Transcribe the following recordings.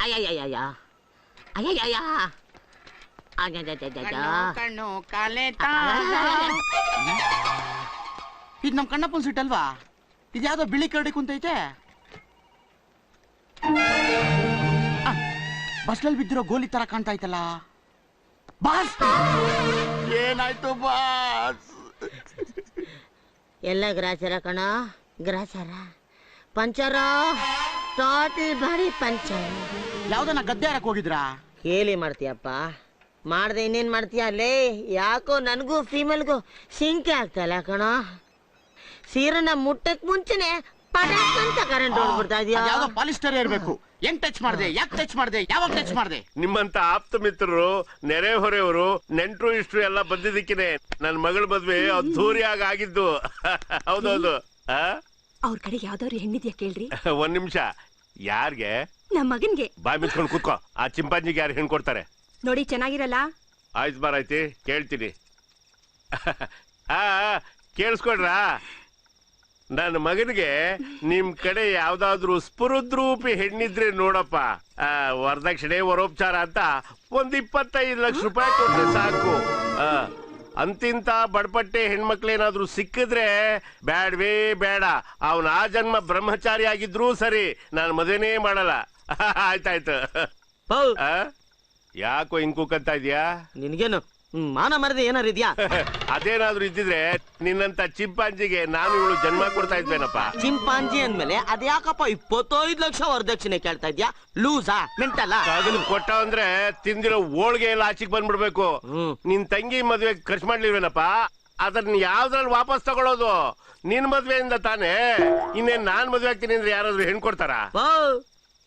ಅಯ್ಯಯ್ಯಯ್ಯ ಅಯ್ಯಯ್ಯಯ್ಯ ಅಯ್ಯಯ್ಯಯ್ಯಯ್ಯ. ಕಣ್ಣು ಕಣ್ಣು ಕಾಲೇತ ಇದು ನಮ್ ಕಣ್ಣಪ್ಪನ ಸೀಟ್ ಅಲ್ವಾ ಇದ್ಯಾವ್ದೋ ಬಿಳಿ ಕರಡಿ ಕುಂತೈತೆ ಬಸ್ನಲ್ಲಿ ಬಿದ್ದಿರೋ ಗೋಲಿ ತರ ಕಾಣ್ತಾ ಐತಲ್ಲ ಬಾಸ್ ಏನಾಯ್ತು ಬಾಸ್ ಎಲ್ಲ ಗ್ರಾಸರ ಕಣ ಗ್ರಾಸರ ಪಂಚರ ಟೋಟಲ್ ಬಾಡಿ ಪಂಚರ್ ಯಾವ್ದನ್ನ ಗದ್ದೆ ಹಾರಕ್ ಹೋಗಿದ್ರಾ? ಕೇಳಿ ಮಾಡ್ತೀಯಪ್ಪ. ಮಾಡ್ದೆ ಇನ್ನೇನ್ ಮಾಡ್ತೀಯ ಲೇ ಯಾಕೋ ನನಗೂ ಫೀಮೇಲ್ಗೂ ಸಿಂಕೆ ಆಗ್ತಲ್ಲ ಕಣ. ಸೀರೆನ ಮುಟ್ಟಕ್ ಮುಂಚೆನೆ ಪಟಾಕ್ ಅಂತ ಕರೆಂಟ್ ಹೊಡ್ಬಿಡ್ತಾ ಇದ್ಯಾ? ಯಾವ್ದೋ ಪಾಲಿಸ್ಟರ್ ಇರ್ಬೇಕು. ಹೆಂಗ್ ಟಚ್ ಮಾಡ್ದೆ? ಯಾಕೆ ಟಚ್ ಮಾಡ್ದೆ? ಯಾವಾಗ ಟಚ್ ಮಾಡ್ದೆ? ನಿಮ್ಮಂತ ಆಪ್ತ ಮಿತ್ರರು ನೆರೆ ಹೊರೆಯವರು ನೆಂಟ್ರು ಇಷ್ಟ್ರು ಎಲ್ಲ ಬಂದಿದ್ದಕ್ಕಿದೆ ನನ್ ಮಗಳ ಮದ್ವೆ ಅದ್ದೂರಿಯಾಗಿ ಆಗಿದ್ದು. ಹೌದೌದು. ಆ? ಅವ್ರ ಕಡೆ ಯಾವ್ದಾದ್ರು ಹೆಣ್ಣಿದ್ಯಾ ಕೇಳ್ರಿ? ಒಂದ್ ನಿಮಿಷ. ಯಾರ್ಗೆ? ನಮ್ಮ ಮಗನ್ಗೆ. ಬಾಯ್ ಮುಚ್ಕೊಂಡು ಕೂತ್ಕೋ. ಆ ಚಿಂಪಾಂಜಿಗೆ ಯಾರು ಹೆಣ್ ಕೊಡ್ತಾರೆ ನೋಡಿ ಚೆನ್ನಾಗಿರಲ್ಲ? ಆಯ್ತು ಬಾರಾಯ್ತಿ ಕೇಳ್ತೀನಿ. ಆ ಆ, ಕೇಳಿಸ್ಕೊಡ್ರಾ? ನನ್ನ ಮಗನಿಗೆ ನಿಮ್ ಕಡೆ ಯಾವ್ದಾದ್ರು ಸ್ಫುರದ್ರೂಪಿ ಹೆಣ್ಣಿದ್ರೆ ನೋಡಪ್ಪ. ಆ, ವರದಕ್ಷಿಣೆ ವರೋಪಚಾರ ಅಂತ ಒಂದ್ ಇಪ್ಪತ್ತೈದು ಲಕ್ಷ ರೂಪಾಯಿ ಕೊಟ್ರೆ ಸಾಕು. ಆ, ಅಂತಿಂತ ಬಡಪಟ್ಟೆ ಹೆಣ್ಮಕ್ಳೇನಾದ್ರೂ ಸಿಕ್ಕಿದ್ರೆ ಬ್ಯಾಡ್ವೇ ಬೇಡ. ಅವನ ಆ ಜನ್ಮ ಬ್ರಹ್ಮಚಾರಿ ಆಗಿದ್ರೂ ಸರಿ ನಾನು ಮದುವೆನೇ ಮಾಡಲ್ಲ. ಆಯ್ತಾಯ್ತು? ಯಾಕೋ ಹಿಂಗ್ ಕೂಕಂತ ಇದೀಯಾ? ನಿನ್ಗೇನು? ಹ್ಮ್, ಮಾನ ಮರದೆ ಏನಾರು ಇದ್ಯಾ? ಅದೇನಾದ್ರೂ ಇದ್ದಿದ್ರೆ ನಿನ್ನಂತ ಚಿಂಪಾಂಜಿಗೆ ನಾನು ಇವಳು ಜನ್ಮ ಕೊಡ್ತಾ ಇದ್ವೇನಪ್ಪ? ಚಿಂಪಾಂಜಿ ಅಂದ್ಮೇಲೆ ಅದ್ಯಾಕಪ್ಪ ಇಪ್ಪತ್ತೈದು ಲಕ್ಷ ವರದಕ್ಷಿಣೆ ಕೇಳ್ತಾ ಇದ್ಯಾ? ಲೂಸಾ ಮೆಂಟಲ್ಲ? ಅದನ್ನ ಕೊಟ್ಟ ಅಂದ್ರೆ ತಿಂದಿರೋ ಹೋಳಿಗೆ ಎಲ್ಲ ಆಚೆಗೆ ಬಂದ್ಬಿಡ್ಬೇಕು. ಹ್ಮ್. ನಿನ್ ತಂಗಿ ಮದ್ವೆ ಖರ್ಚು ಮಾಡ್ಲಿಲ್ವೇನಪ್ಪ? ಅದನ್ನ ಯಾವ್ದ್ರಲ್ಲಿ ವಾಪಸ್ ತಗೊಳ್ಳೋದು ನಿನ್ ಮದ್ವೆಯಿಂದ ತಾನೇ? ಇನ್ನೇನ್ ನಾನ್ ಮದ್ವೆ ಆಗ್ತೀನಿ ಅಂದ್ರೆ ಯಾರಾದ್ರೂ ಹೆಣ್ ಕೊಡ್ತಾರ?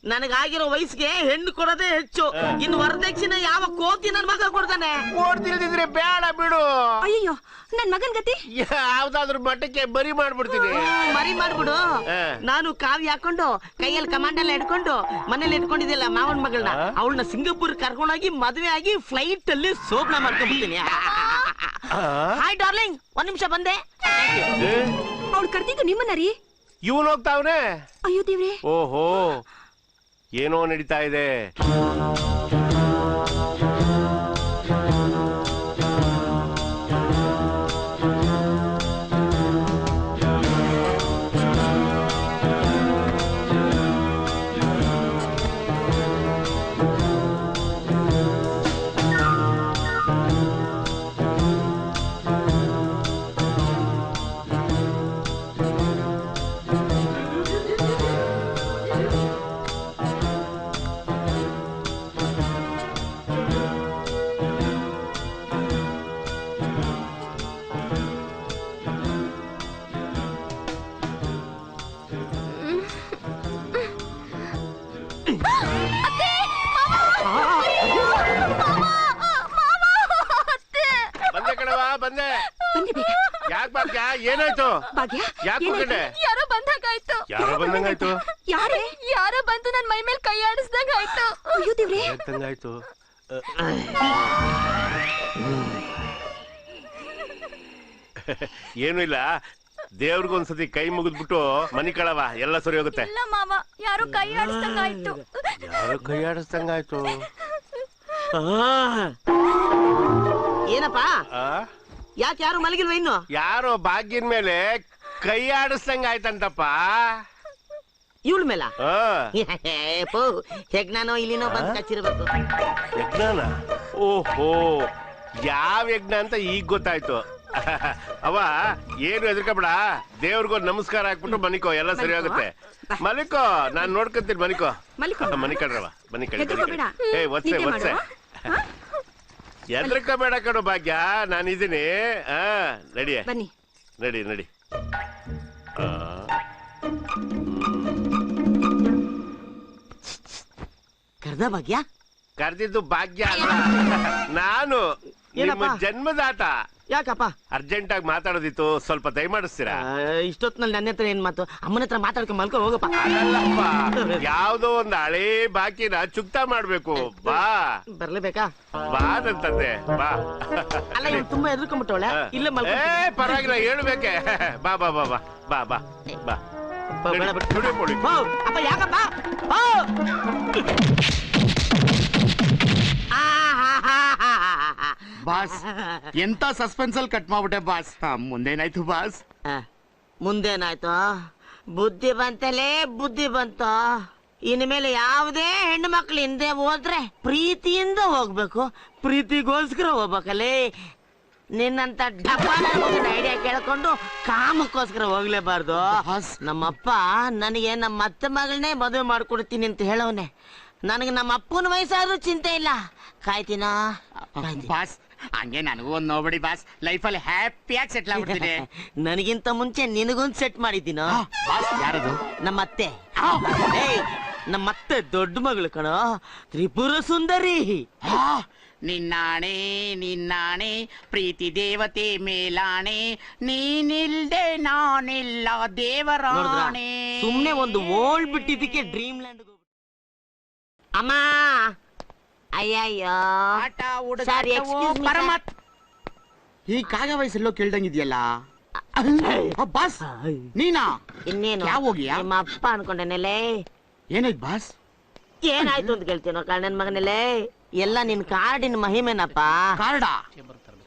ನನಗಾಗಿರೋ ವಯಸ್ಸಿಗೆ ಹೆಣ್ಣು ಕೊಡೋದೇ ಹೆಚ್ಚು. ಇನ್ನು ವರದಕ್ಷಿಣೆ ಯಾವ ಕೋತಿ ನನ್ ಮಗ ಕೊಡ್ತಾನೆ? ಕೊಡ್ತಿಲ್ದಿದ್ರೆ ಬೇಡ ಬಿಡು. ಅಯ್ಯೋ ನನ್ ಮಗನ್ ಗತಿ? ಯಾವ್ದಾದ್ರು ಮಠಕ್ಕೆ ಬರಿ ಮಾಡ್ಬಿಡ್ತೀನಿ. ಮರಿ ಮಾಡ್ಬಿಡು. ನಾನು ಕಾವಿ ಹಾಕೊಂಡು ಕೈಯಲ್ಲಿ ಕಮಾಂಡ್ ಎಲ್ಲ ಇಟ್ಕೊಂಡು ಮನೇಲಿ ಇಟ್ಕೊಂಡಿದ್ದಿಲ್ಲ ಮಾವನ್ ಮಗಳನ್ನ. ಅವಳನ್ನ ಸಿಂಗಾಪುರ್ ಕರ್ಕೊಂಡೋಗಿ ಮದುವೆ ಆಗಿ ಫ್ಲೈಟ್ ಅಲ್ಲಿ ಸೋಪ್ನ ಮಾಡ್ಕೊಂಡ್ಬಿಡ್ತೀನಿ ಹಾಯ್ ಡಾರ್ಲಿಂಗ್ ಒಂದ್ ನಿಮಿಷ ಬಂದೆ. ಅವ್ಳು ಕರ್ತಿದ್ದು ನಿಮ್ಮನ್ನ ರೀ. ಇವನ್ ಹೋಗ್ತಾವ್ರೆ ಅಯ್ಯೋ ದೇವ್ರಿ. ಓಹೋ. ಏನೋ ನಡೀತಾ ಇದೆ. ಏನಾಯ್ತು ಭಾಗ್ಯ ಯಾಕ್ ಆಯ್ತು? ಯಾರೋ ಬಂದಾಗಾಯ್ತು. ಯಾರೋ ಬಂದಂಗಾಯ್ತು? ಯಾರೇ? ಯಾರೋ ಬಂದು ನನ್ ಮೈ ಮೇಲೆ ಕೈ ಆಡಿಸ್ದಂಗಾಯ್ತು. ಅಯ್ಯೋ ಆಯ್ತು ಎತ್ತಂಗಾಯ್ತು ಏನು ಇಲ್ಲ. ದೇವ್ರಿಗೊಂದ್ಸತಿ ಕೈ ಮುಗಿದ್ಬಿಟ್ಟು ಮನಿ ಕಳವ ಎಲ್ಲ ಸರಿ ಹೋಗುತ್ತೆ. ಇಲ್ಲ ಮಾವ ಯಾರೋ ಕೈ ಆಡಿಸ್ದಂಗಾಯ್ತು. ಯಾರು ಕೈ ಆಡಿಸ್ದಂಗಾಯ್ತು. ಏನಪ್ಪಾ? ಆ? ಯಾಕೆ ಯಾರು ಮಲಗಿಲ್ವ ಇನ್ನು? ಯಾರೋ ಭಾಗ್ಯನ್ ಮೇಲೆ ಕೈ ಆಡಿಸ್ದಂಗಾಯ್ತಂತಪ್ಪ ಇವಳ ಮೇಲ? ಆ, ಪೋ ಹೆಗ್ನಾನೋ ಇಲ್ಲಿನೋ ಬಂದ್ ಕಚ್ಚಿರ್ಬೇಕು. ಯಜ್ಞಾನ? ಓಹೋ ಯಾವ ಯಜ್ಞ ಅಂತ ಈಗ ಗೊತ್ತಾಯ್ತು. ಅವ ಏನು ಹೆದರ್ಕಬೇಡ. ದೇವ್ರಿಗೂ ನಮಸ್ಕಾರ ಹಾಕ್ಬಿಟ್ಟು ಮನಿಕೋ ಎಲ್ಲ ಸರಿ ಆಗುತ್ತೆ ಮಲಿಕೋ ನಾನ್ ನೋಡ್ಕೊಂತೀನಿ ಮನಿಕೋ. ಮಲಿಕೋ. ಮನಿ ಕಡ್ರವ ಮನಿ ಕಡೆ ಹೆದ್ರುಕೋಬೇಡ. ಏ ಒತ್ಸೆ ನಿದ್ದೆ ಒತ್ಸೆ. ಮಾಡು, ಹೆದರ್ಕೋಬೇಡ ಕಣೋ ಭಾಗ್ಯ ನಾನಿದ್ದೀನಿ ಹಾ ನಡಿಯ. ಬನ್ನಿ. ನಡಿ ನಡಿ. ಆ, ಕರ್ದ ಭಾಗ್ಯ? ಕರ್ದಿದ್ದು ಭಾಗ್ಯ ಅಲ್ಲ. ನಾನು ನಿಮ್ಮ? ಜನ್ಮದಾತ. ಯಾಕಪ್ಪ? ಅರ್ಜೆಂಟ್ ಆಗಿ ಮಾತಾಡೋದಿತ್ತು ಸ್ವಲ್ಪ ದಯಮಾಡಿಸ್ತೀರಾ? ಇಷ್ಟೊತ್ತಿನಲ್ಲಿ ನನ್ನ ಹತ್ರ ಏನ್ ಮಾತು? ಅಮ್ಮನ ಹತ್ರ ಮಾತಾಡ್ಕೊಂಡು ಮಲ್ಕೊ ಹೋಗಪ್ಪ. ಅಲ್ಲಪ್ಪ ಯಾವ್ದೋ ಒಂದ್ ಹಳೆ ಬಾಕಿನ ಚುಕ್ತಾ ಮಾಡ್ಬೇಕು. ಬಾ. ಬರ್ಲೇಬೇಕಾ? ಬಾ ನನ್ ಬಾ. ಅಲ್ಲ ಇವ್ನು ತುಂಬಾ ಎದುರ್ಕೊಂಡ್ಬಿಟ್ಟವಳೆ ಇಲ್ಲ ಏ ಮಲ್ಕೊ ಪರವಾಗಿಲ್ಲ ಹೇಳ್ಬೇಕೆ. ಬಾ ಬಾ ಬಾ ಬಾ. ಬಾ ಬಾ. ಬಾ. ಬಾ, ಬೇಡ, ಬೇಡ. ಅಪ್ಪ ಯಾಕಪ್ಪ? ಬಾಸ್. ಎಂತ ಸಸ್ಪೆನ್ಸ್ ಅಲ್ಲಿ ಕಟ್ ಮಾಡ್ಬಿಟ್ಟೆ ಬಾಸ್. ಮುಂದೇನಾಯ್ತು ಬಾಸ್? ಆ, ಮುಂದೇನಾಯ್ತು? ಬುದ್ಧಿ ಬಂತಲೇ ಬುದ್ಧಿ ಬಂತು. ಇನ್ಮೇಲೆ ಯಾವುದೇ ಹೆಣ್ಣು ಮಕ್ಳು ಹಿಂದೆ ಹೋದ್ರೆ ಪ್ರೀತಿಯಿಂದ ಹೋಗ್ಬೇಕು. ಪ್ರೀತಿಗೋಸ್ಕರ ಹೋಗ್ಬೇಕಲ್ಲೇ ನಿನ್ನಂತ ಡಬ್ಬಾನ ಐಡಿಯಾ ಕೇಳ್ಕೊಂಡು ಕಾಮಕ್ಕೋಸ್ಕರ ಹೋಗ್ಲೇಬಾರ್ದು. ಬಾಸ್. ನಮ್ಮಪ್ಪ ನನಗೆ ನಮ್ಮ ಅತ್ತೆ ಮಗಳನ್ನೇ ಮದುವೆ ಮಾಡ್ಕೊಡ್ತೀನಿ ಅಂತ ಹೇಳವನೆ. ನನಗೆ ನಮ್ಮ ಅಪ್ಪನ ವಯಸ್ಸಾದ್ರೂ ಚಿಂತೆ ಇಲ್ಲ. ಕಾಯ್ತೀನ? ಬಾಸ್ ಹಂಗೆ ನನಗೂ ಒಂದ್ ನೋಬಡಿ ಬಾಸ್. ಲೈಫಲ್ಲಿ ಹ್ಯಾಪಿಯಾಗಿ ಸೆಟ್ಲ್ ಆಗ್ಬಿಡ್ತೀನಿ. ನನಗಿಂತ ಮುಂಚೆ ನಿನಗೊಂದು ಸೆಟ್ ಮಾಡಿದ್ದೀನೋ? ಬಾಸ್ ಯಾರದು? ನಮ್ಮ ಅತ್ತೆ. ಏಯ್, ನಮ್ಮ ಅತ್ತೆ ದೊಡ್ಡ ಮಗಳು ಕಣೋ. ತ್ರಿಪುರ ಸುಂದರಿ. ಆ, ನಿನ್ನಾಣೆ ನಿನ್ನಾಣೆ ಪ್ರೀತಿ ದೇವತೆ ಮೇಲಾಣೆ ನೀನಿಲ್ದೆ ನಾನಿಲ್ಲ ನೋಡಿದ್ರಾ? ದೇವರಾಣೆ ಸುಮ್ನೆ ಒಂದು ಓಲ್ಡ್ ಬಿಟ್ಟಿದ್ದಕ್ಕೆ ಡ್ರೀಮ್ ಲ್ಯಾಂಡ್ ಅಮ್ಮ! ಅಯ್ಯಯ್ಯೋ. ಆಟ Sorry, ಹುಡುಗಾಟವು excuse me, ಪರಮಾತ್ ಈ ಕಾಗ ವಯಸ್ಸೆಲ್ಲೋ ಕೇಳ್ದಂಗಿದ್ಯಲ್ಲ ಆ, ಬಾಸ್ ನೀನಾ? ಇನ್ನೇನು? ಯಾವ ಹೋಗಿಯಾ? ನಿಮ್ಮ ಅಪ್ಪ ಅನ್ಕೊಂಡೇನೆಲೆ ಏನಾಯ್ತು ಬಾಸ್? ಏನಾಯ್ತು ಅಂತ ಕೇಳ್ತೀನೋ ಕಣ್ಣನ್ ಮಗನೆಲೆ ಎಲ್ಲ ನಿನ್ ಕಾರ್ಡಿನ ಮಹಿಮೆನಪ್ಪ. ಕಾರ್ಡ?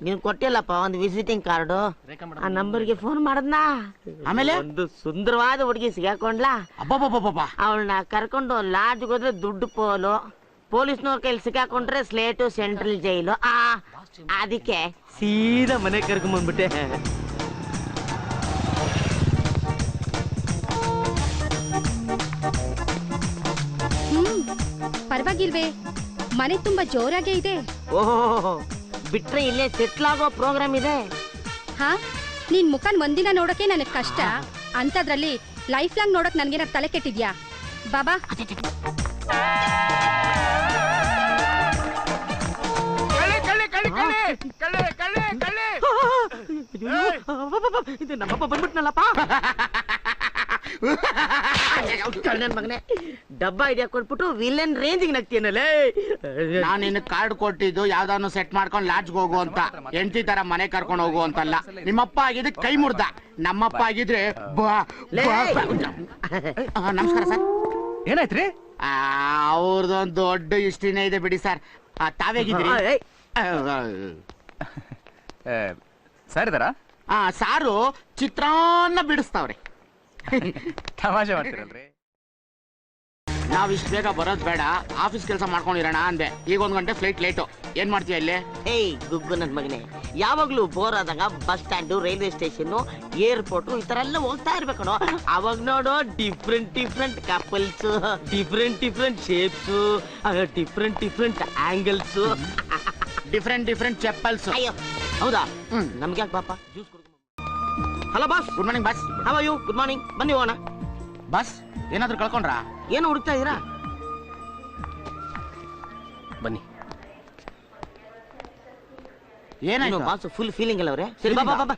ನೀನ್ ಕೊಟ್ಟಿಲ್ಲಪ್ಪ ಒಂದು ವಿಸಿಟಿಂಗ್ ಕಾರ್ಡು ಆ ನಂಬರ್ಗೆ ಫೋನ್ ಮಾಡದ್ನಾ? ಆಮೇಲೆ? ಒಂದು ಸುಂದರವಾದ ಹುಡುಗಿ ಸಿಗಾಕೊಂಡ್ಲಾ? ಅಬ್ಬಬ್ಬಬ್ಬಬ್ಬ. ಅವಳನ್ನ ಕರ್ಕೊಂಡು ಲಾಡ್ಜ್ಗೆ ಹೋದ್ರೆ ದುಡ್ಡು ಪೋಲು. ಪೊಲೀಸ್ನವ್ರ ಕೈಲಿ ಸಿಕ್ಕಾಕೊಂಡ್ರೆ ಸ್ಲೇಟು ಸೆಂಟ್ರಲ್ ಜೈಲು ಆ ಅದಕ್ಕೆ ಸೀದಾ ಮನೆ ಕರ್ಕೊಂಡ್ ಬಂದ್ಬಿಟ್ಟೆ. ಹ್ಮ್ ಪರವಾಗಿಲ್ವೇ. ಮನೆ ತುಂಬಾ ಜೋರಾಗೇ ಇದೆ. ಓಹೋ ಬಿಟ್ರೆ ಇಲ್ಲೇ ಸೆಟ್ಲ್ ಆಗೋ ಪ್ರೋಗ್ರಾಮ್ ಇದೆ. ಹಾ ನಿನ್ ಮುಖನ್ ಒಂದಿನ ನೋಡಕ್ಕೆ ನನಗ್ ಕಷ್ಟ. ಅಂತದ್ರಲ್ಲಿ ಲೈಫ್ ಲಾಂಗ್ ನೋಡಕ್ ನನ್ಗೇನ ತಲೆ ಕೆಟ್ಟಿದ್ಯಾ? ಬಾಬಾ. ಕಳ್ಳಿ ಕಳ್ಳಿ ಕಳ್ಳಿ ಕಳ್ಳಿ ಕಳ್ಳಿ ಕಳ್ಳಿ ಕಳ್ಳಿ. ಇದು ನಮ್ಮಪ್ಪ ಬಂದ್ಬಿಟ್ನಲ್ಲಪ್ಪ. ಮಗನೇ ಡಬ್ಬ ಐಡಿಯಾ ಕೊಟ್ಬಿಟ್ಟು ವಿಲನ್ ರೇಂಜಿಗೆ ನಗ್ತೀನಲ್ಲೇ ನಾನು ನಿನ್ ಕಾರ್ಡ್ ಕೊಟ್ಟಿದ್ದು ಯಾವ್ದಾನು ಸೆಟ್ ಮಾಡ್ಕೊಂಡು ಲಾಡ್ಜ್ಗೆ ಹೋಗು ಅಂತ. ಎಂಟಿ ತರ ಮನೆ ಕರ್ಕೊಂಡು ಹೋಗು ಅಂತಲ್ಲ. ನಿಮ್ಮಪ್ಪ ಆಗಿದ್ರೆ ಕೈ ಮುರ್ದ. ನಮ್ಮಪ್ಪ ಆಗಿದ್ರೆ ಬಾ ಲೇ. ಬಾ, ಬಾ. ಆ, ನಮಸ್ಕಾರ ಸರ್. ಏನಾಯ್ತ್ರಿ? ಅವ್ರದೊಂದು ದೊಡ್ಡ ಇಷ್ಟಿನೇ ಇದೆ ಬಿಡಿ ಸರ್. ತಾವೇಗಿದ್ರಿ ಏಯ್, ಸರ್ ಇದಾರಾ? ಆ ಸಾರು ಚಿತ್ರಾನ್ನ ಬಿಡಿಸ್ತಾವ್ರೆ. ತಮಾಷೆ ಮಾಡ್ತೀರಲ್ರಿ? ನಾವ್ ಇಷ್ಟ ಬೇಗ ಬರೋದ್ ಬೇಡ. ಆಫೀಸ್ ಕೆಲಸ ಮಾಡ್ಕೊಂಡಿರೋಣ ಅಂದೆ. ಈಗ ಒಂದ್ ಗಂಟೆ ಫ್ಲೈಟ್ ಲೇಟು ಏನ್ ಮಾಡ್ತೀಯ ಇಲ್ಲಿ? ಏಯ್ ಗುಗ್ಗು ನನ್ ಮಗನೇ. ಯಾವಾಗ್ಲೂ ಬೋರ್ ಆದಾಗ bus stand railway station airport ಈ ತರ ಎಲ್ಲ ಹೋಗ್ತಾ ಇರ್ಬೇಕಣೋ ಅವಾಗ ನೋಡೋ different different couples different different shapes different different angles different different chappals ಅಯ್ಯೋ ಹೌದಾ? ಹ್ಮ್. ನಮ್ಗೆ ಯಾಕೆ ಪಾಪ juice hello boss good morning boss how are you good morning ಬನ್ನಿ ಹೋಗೋಣ. ಬಾಸ್ ಏನಾದ್ರು ಕಳ್ಕೊಂಡ್ರಾ? ಏನು ಹುಡುಕ್ತಾ ಇದೀರಾ ಬನ್ನಿ. ಏನು ಏನಾಯ್ತು ಬಾಸ್ ಫುಲ್ ಫೀಲಿಂಗ್ ಅಲ್ಲ ಅವ್ರೆ? ಸರಿ ಬಾ ಬಾ, ಬಾ.